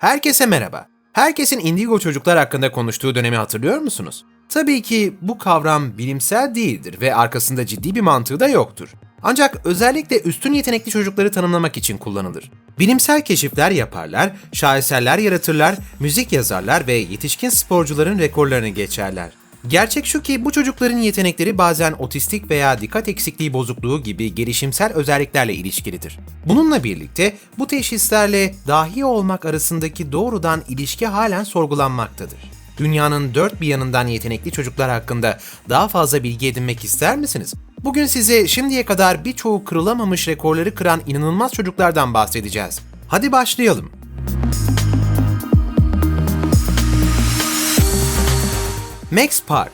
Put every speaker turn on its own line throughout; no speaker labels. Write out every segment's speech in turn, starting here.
Herkese merhaba. Herkesin indigo çocuklar hakkında konuştuğu dönemi hatırlıyor musunuz? Tabii ki bu kavram bilimsel değildir ve arkasında ciddi bir mantığı da yoktur. Ancak özellikle üstün yetenekli çocukları tanımlamak için kullanılır. Bilimsel keşifler yaparlar, şaheserler yaratırlar, müzik yazarlar ve yetişkin sporcuların rekorlarını geçerler. Gerçek şu ki bu çocukların yetenekleri bazen otistik veya dikkat eksikliği bozukluğu gibi gelişimsel özelliklerle ilişkilidir. Bununla birlikte bu teşhislerle dahi olmak arasındaki doğrudan ilişki halen sorgulanmaktadır. Dünyanın dört bir yanından yetenekli çocuklar hakkında daha fazla bilgi edinmek ister misiniz? Bugün size şimdiye kadar birçoğu kırılamamış rekorları kıran inanılmaz çocuklardan bahsedeceğiz. Hadi başlayalım. Max Park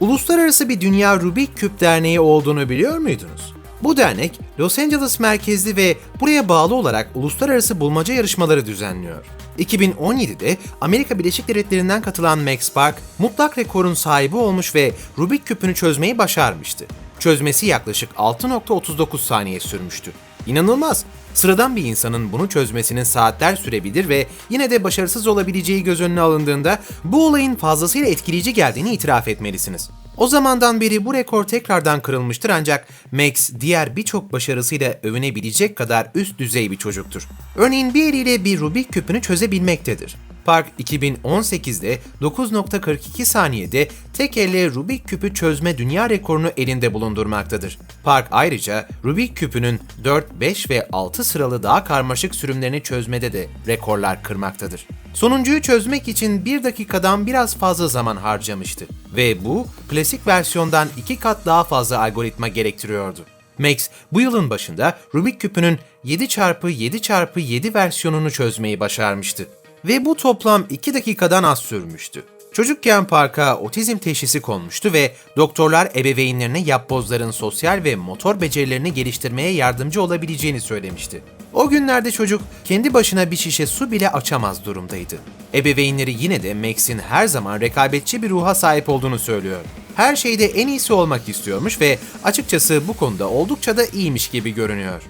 Uluslararası bir Dünya Rubik Küp Derneği olduğunu biliyor muydunuz? Bu dernek Los Angeles merkezli ve buraya bağlı olarak uluslararası bulmaca yarışmaları düzenliyor. 2017'de Amerika Birleşik Devletleri'nden katılan Max Park, mutlak rekorun sahibi olmuş ve Rubik küpünü çözmeyi başarmıştı. Çözmesi yaklaşık 6.39 saniye sürmüştü. İnanılmaz! Sıradan bir insanın bunu çözmesinin saatler sürebilir ve yine de başarısız olabileceği göz önüne alındığında bu olayın fazlasıyla etkileyici geldiğini itiraf etmelisiniz. O zamandan beri bu rekor tekrardan kırılmıştır ancak Max diğer birçok başarısıyla övünebilecek kadar üst düzey bir çocuktur. Örneğin bir eliyle bir Rubik küpünü çözebilmektedir. Park 2018'de 9.42 saniyede tek elle Rubik küpü çözme dünya rekorunu elinde bulundurmaktadır. Park ayrıca Rubik küpünün 4, 5 ve 6 sıralı daha karmaşık sürümlerini çözmede de rekorlar kırmaktadır. Sonuncuyu çözmek için 1 dakikadan biraz fazla zaman harcamıştı ve bu klasik versiyondan 2 kat daha fazla algoritma gerektiriyordu. Max bu yılın başında Rubik küpünün 7x7x7 versiyonunu çözmeyi başarmıştı ve bu toplam 2 dakikadan az sürmüştü. Çocukken parka otizm teşhisi konmuştu ve doktorlar ebeveynlerine yapbozların sosyal ve motor becerilerini geliştirmeye yardımcı olabileceğini söylemişti. O günlerde çocuk kendi başına bir şişe su bile açamaz durumdaydı. Ebeveynleri yine de Max'in her zaman rekabetçi bir ruha sahip olduğunu söylüyor. Her şeyde en iyisi olmak istiyormuş ve açıkçası bu konuda oldukça da iyiymiş gibi görünüyor.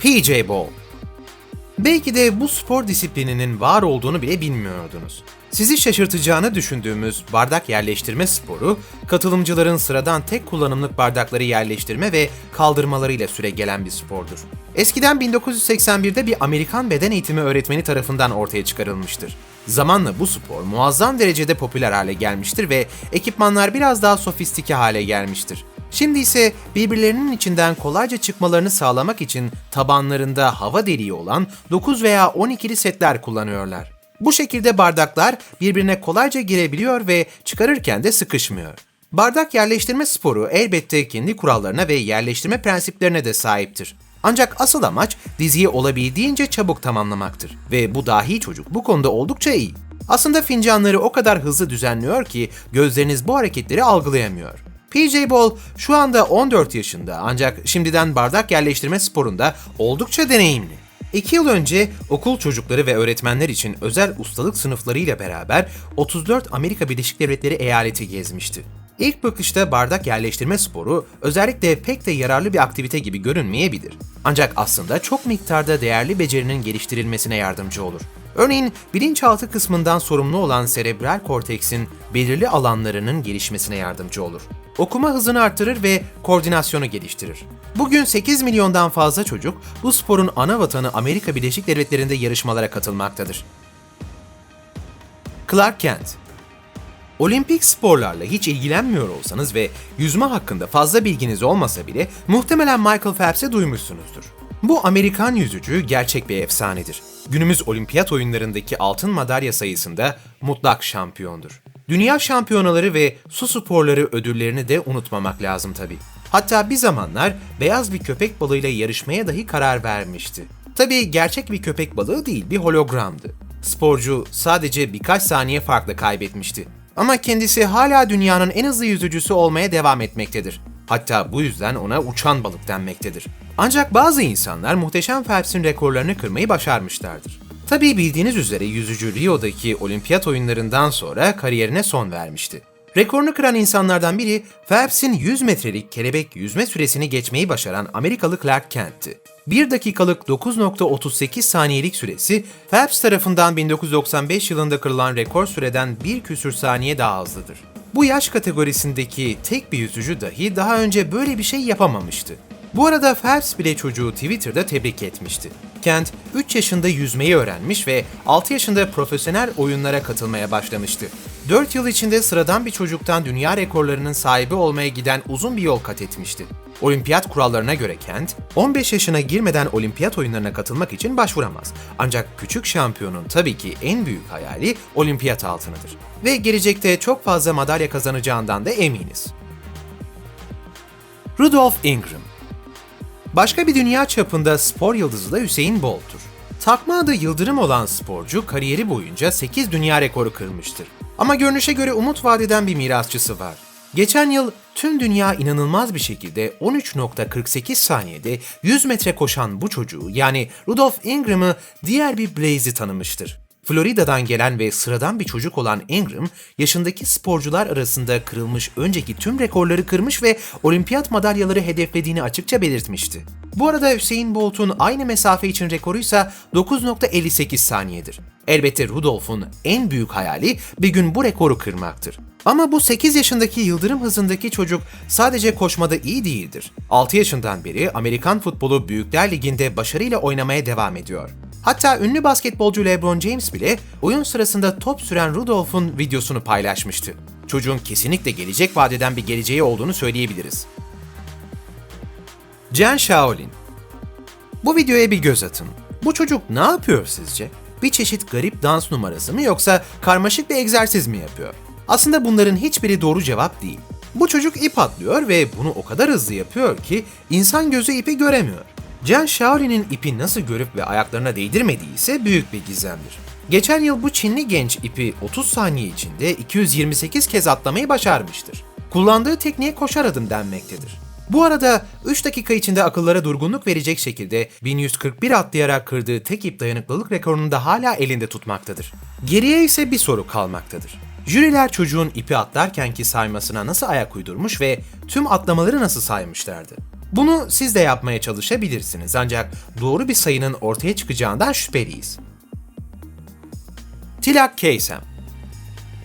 PJ Ball Belki de bu spor disiplininin var olduğunu bile bilmiyordunuz. Sizi şaşırtacağını düşündüğümüz bardak yerleştirme sporu, katılımcıların sıradan tek kullanımlık bardakları yerleştirme ve kaldırmalarıyla süre gelen bir spordur. Eskiden 1981'de bir Amerikan beden eğitimi öğretmeni tarafından ortaya çıkarılmıştır. Zamanla bu spor muazzam derecede popüler hale gelmiştir ve ekipmanlar biraz daha sofistike hale gelmiştir. Şimdi ise birbirlerinin içinden kolayca çıkmalarını sağlamak için tabanlarında hava deliği olan 9 veya 12'li setler kullanıyorlar. Bu şekilde bardaklar birbirine kolayca girebiliyor ve çıkarırken de sıkışmıyor. Bardak yerleştirme sporu elbette kendi kurallarına ve yerleştirme prensiplerine de sahiptir. Ancak asıl amaç diziyi olabildiğince çabuk tamamlamaktır ve bu dahi çocuk bu konuda oldukça iyi. Aslında fincanları o kadar hızlı düzenliyor ki gözleriniz bu hareketleri algılayamıyor. PJ Ball şu anda 14 yaşında ancak şimdiden bardak yerleştirme sporunda oldukça deneyimli. 2 yıl önce okul çocukları ve öğretmenler için özel ustalık sınıflarıyla beraber 34 Amerika Birleşik Devletleri eyaleti gezmişti. İlk bakışta bardak yerleştirme sporu özellikle pek de yararlı bir aktivite gibi görünmeyebilir. Ancak aslında çok miktarda değerli becerinin geliştirilmesine yardımcı olur. Örneğin bilinçaltı kısmından sorumlu olan serebral korteksin belirli alanlarının gelişmesine yardımcı olur. Okuma hızını artırır ve koordinasyonu geliştirir. Bugün 8 milyondan fazla çocuk bu sporun ana vatanı Amerika Birleşik Devletleri'nde yarışmalara katılmaktadır. Clark Kent Olimpik sporlarla hiç ilgilenmiyor olsanız ve yüzme hakkında fazla bilginiz olmasa bile muhtemelen Michael Phelps'i duymuşsunuzdur. Bu Amerikan yüzücü gerçek bir efsanedir. Günümüz olimpiyat oyunlarındaki altın madalya sayısında mutlak şampiyondur. Dünya şampiyonaları ve su sporları ödüllerini de unutmamak lazım tabii. Hatta bir zamanlar beyaz bir köpek balığıyla yarışmaya dahi karar vermişti. Tabii gerçek bir köpek balığı değil, bir hologramdı. Sporcu sadece birkaç saniye farkla kaybetmişti. Ama kendisi hala dünyanın en hızlı yüzücüsü olmaya devam etmektedir. Hatta bu yüzden ona uçan balık denmektedir. Ancak bazı insanlar muhteşem Phelps'in rekorlarını kırmayı başarmışlardır. Tabii bildiğiniz üzere yüzücü Rio'daki olimpiyat oyunlarından sonra kariyerine son vermişti. Rekorunu kıran insanlardan biri Phelps'in 100 metrelik kelebek yüzme süresini geçmeyi başaran Amerikalı Clark Kent'ti. 1 dakikalık 9.38 saniyelik süresi Phelps tarafından 1995 yılında kırılan rekor süreden bir küsür saniye daha hızlıdır. Bu yaş kategorisindeki tek bir yüzücü dahi daha önce böyle bir şey yapamamıştı. Bu arada Phelps bile çocuğu Twitter'da tebrik etmişti. Kent 3 yaşında yüzmeyi öğrenmiş ve 6 yaşında profesyonel oyunlara katılmaya başlamıştı. 4 yıl içinde sıradan bir çocuktan dünya rekorlarının sahibi olmaya giden uzun bir yol kat etmişti. Olimpiyat kurallarına göre Kent, 15 yaşına girmeden olimpiyat oyunlarına katılmak için başvuramaz. Ancak küçük şampiyonun tabii ki en büyük hayali olimpiyat altınıdır. Ve gelecekte çok fazla madalya kazanacağından da eminiz. Rudolph Ingram Başka bir dünya çapında spor yıldızı da Hüseyin Bolt'tur. Takma adı Yıldırım olan sporcu kariyeri boyunca 8 dünya rekoru kırmıştır. Ama görünüşe göre umut vadeden bir mirasçısı var. Geçen yıl tüm dünya inanılmaz bir şekilde 13.48 saniyede 100 metre koşan bu çocuğu yani Rudolph Ingram'ı diğer bir Blaze'i tanımıştır. Florida'dan gelen ve sıradan bir çocuk olan Ingram, yaşındaki sporcular arasında kırılmış önceki tüm rekorları kırmış ve olimpiyat madalyaları hedeflediğini açıkça belirtmişti. Bu arada Hüseyin Bolt'un aynı mesafe için rekoruysa 9.58 saniyedir. Elbette Rudolph'un en büyük hayali bir gün bu rekoru kırmaktır. Ama bu 8 yaşındaki yıldırım hızındaki çocuk sadece koşmada iyi değildir. 6 yaşından beri Amerikan futbolu Büyükler Ligi'nde başarıyla oynamaya devam ediyor. Hatta ünlü basketbolcu LeBron James bile oyun sırasında top süren Rudolph'un videosunu paylaşmıştı. Çocuğun kesinlikle gelecek vadeden bir geleceği olduğunu söyleyebiliriz. Jen Shaolin Bu videoya bir göz atın. Bu çocuk ne yapıyor sizce? Bir çeşit garip dans numarası mı yoksa karmaşık bir egzersiz mi yapıyor? Aslında bunların hiçbiri doğru cevap değil. Bu çocuk ip atlıyor ve bunu o kadar hızlı yapıyor ki insan gözü ipi göremiyor. Jen Shaolin'in ipi nasıl görüp ve ayaklarına değdirmediği ise büyük bir gizemdir. Geçen yıl bu Çinli genç ipi 30 saniye içinde 228 kez atlamayı başarmıştır. Kullandığı tekniğe koşar adım denmektedir. Bu arada 3 dakika içinde akıllara durgunluk verecek şekilde 1141 atlayarak kırdığı tek ip dayanıklılık rekorunu da hala elinde tutmaktadır. Geriye ise bir soru kalmaktadır. Jüriler çocuğun ipi atlarkenki saymasına nasıl ayak uydurmuş ve tüm atlamaları nasıl saymışlardı? Bunu siz de yapmaya çalışabilirsiniz ancak doğru bir sayının ortaya çıkacağından şüpheliyiz. Tilak Keysem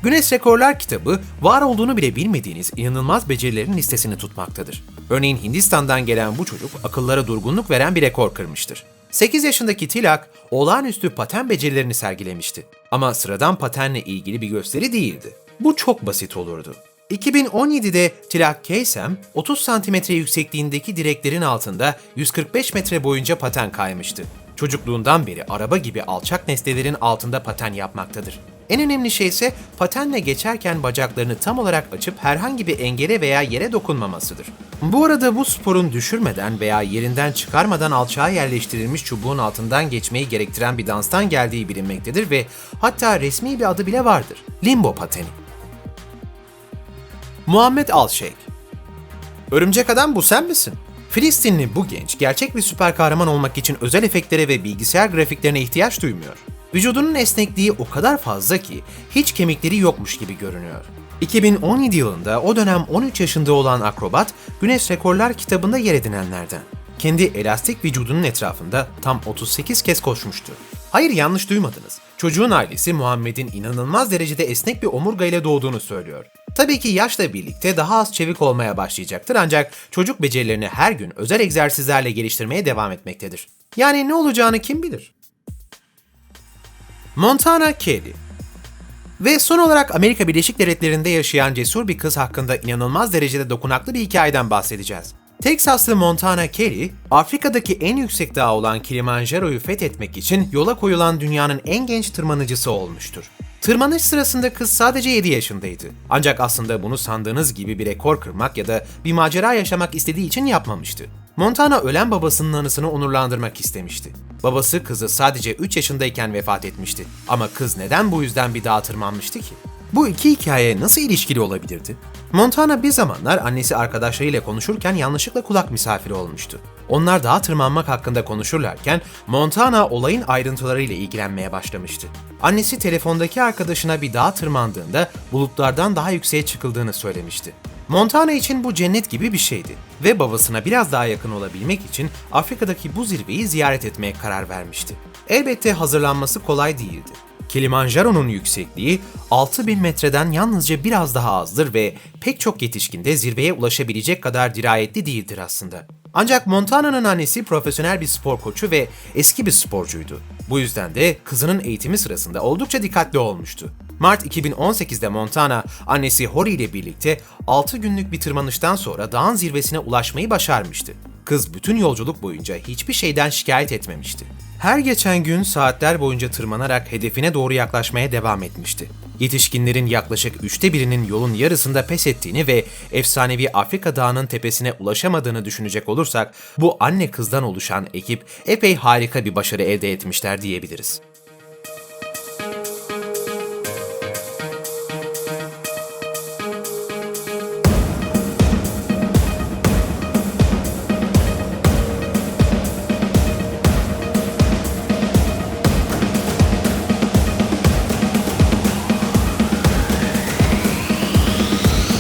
Güneş Rekorlar kitabı var olduğunu bile bilmediğiniz inanılmaz becerilerin listesini tutmaktadır. Örneğin Hindistan'dan gelen bu çocuk akıllara durgunluk veren bir rekor kırmıştır. 8 yaşındaki Tilak olağanüstü paten becerilerini sergilemişti. Ama sıradan patenle ilgili bir gösteri değildi. Bu çok basit olurdu. 2017'de Tilak Keysem 30 santimetre yüksekliğindeki direklerin altında 145 metre boyunca paten kaymıştı. Çocukluğundan beri araba gibi alçak nesnelerin altında paten yapmaktadır. En önemli şey ise patenle geçerken bacaklarını tam olarak açıp herhangi bir engele veya yere dokunmamasıdır. Bu arada bu sporun düşürmeden veya yerinden çıkarmadan alçağa yerleştirilmiş çubuğun altından geçmeyi gerektiren bir danstan geldiği bilinmektedir ve hatta resmi bir adı bile vardır. Limbo pateni. Muhammed Alşeyk Örümcek Adam bu sen misin? Filistinli bu genç gerçek bir süper kahraman olmak için özel efektlere ve bilgisayar grafiklerine ihtiyaç duymuyor. Vücudunun esnekliği o kadar fazla ki hiç kemikleri yokmuş gibi görünüyor. 2017 yılında o dönem 13 yaşında olan akrobat Güneş Rekorlar kitabında yer edinenlerden. Kendi elastik vücudunun etrafında tam 38 kez koşmuştu. Hayır yanlış duymadınız. Çocuğun ailesi Muhammed'in inanılmaz derecede esnek bir omurga ile doğduğunu söylüyor. Tabii ki yaşla birlikte daha az çevik olmaya başlayacaktır ancak çocuk becerilerini her gün özel egzersizlerle geliştirmeye devam etmektedir. Yani ne olacağını kim bilir? Montana Kelly ve son olarak Amerika Birleşik Devletleri'nde yaşayan cesur bir kız hakkında inanılmaz derecede dokunaklı bir hikayeden bahsedeceğiz. Teksaslı Montana Kelly, Afrika'daki en yüksek dağ olan Kilimanjaro'yu fethetmek için yola koyulan dünyanın en genç tırmanıcısı olmuştur. Tırmanış sırasında kız sadece 7 yaşındaydı. Ancak aslında bunu sandığınız gibi bir rekor kırmak ya da bir macera yaşamak istediği için yapmamıştı. Montana ölen babasının anısını onurlandırmak istemişti. Babası kızı sadece 3 yaşındayken vefat etmişti. Ama kız neden bu yüzden bir dağa tırmanmıştı ki? Bu iki hikaye nasıl ilişkili olabilirdi? Montana bir zamanlar annesi arkadaşlarıyla konuşurken yanlışlıkla kulak misafiri olmuştu. Onlar dağa tırmanmak hakkında konuşurlarken Montana olayın ayrıntılarıyla ilgilenmeye başlamıştı. Annesi telefondaki arkadaşına bir dağa tırmandığında bulutlardan daha yükseğe çıkıldığını söylemişti. Montana için bu cennet gibi bir şeydi ve babasına biraz daha yakın olabilmek için Afrika'daki bu zirveyi ziyaret etmeye karar vermişti. Elbette hazırlanması kolay değildi. Kilimanjaro'nun yüksekliği 6000 metreden yalnızca biraz daha azdır ve pek çok yetişkin de zirveye ulaşabilecek kadar dirayetli değildir aslında. Ancak Montana'nın annesi profesyonel bir spor koçu ve eski bir sporcuydu. Bu yüzden de kızının eğitimi sırasında oldukça dikkatli olmuştu. Mart 2018'de Montana, annesi Hori ile birlikte 6 günlük bir tırmanıştan sonra dağın zirvesine ulaşmayı başarmıştı. Kız bütün yolculuk boyunca hiçbir şeyden şikayet etmemişti. Her geçen gün saatler boyunca tırmanarak hedefine doğru yaklaşmaya devam etmişti. Yetişkinlerin yaklaşık üçte birinin yolun yarısında pes ettiğini ve efsanevi Afrika Dağı'nın tepesine ulaşamadığını düşünecek olursak, bu anne kızdan oluşan ekip epey harika bir başarı elde etmişler diyebiliriz.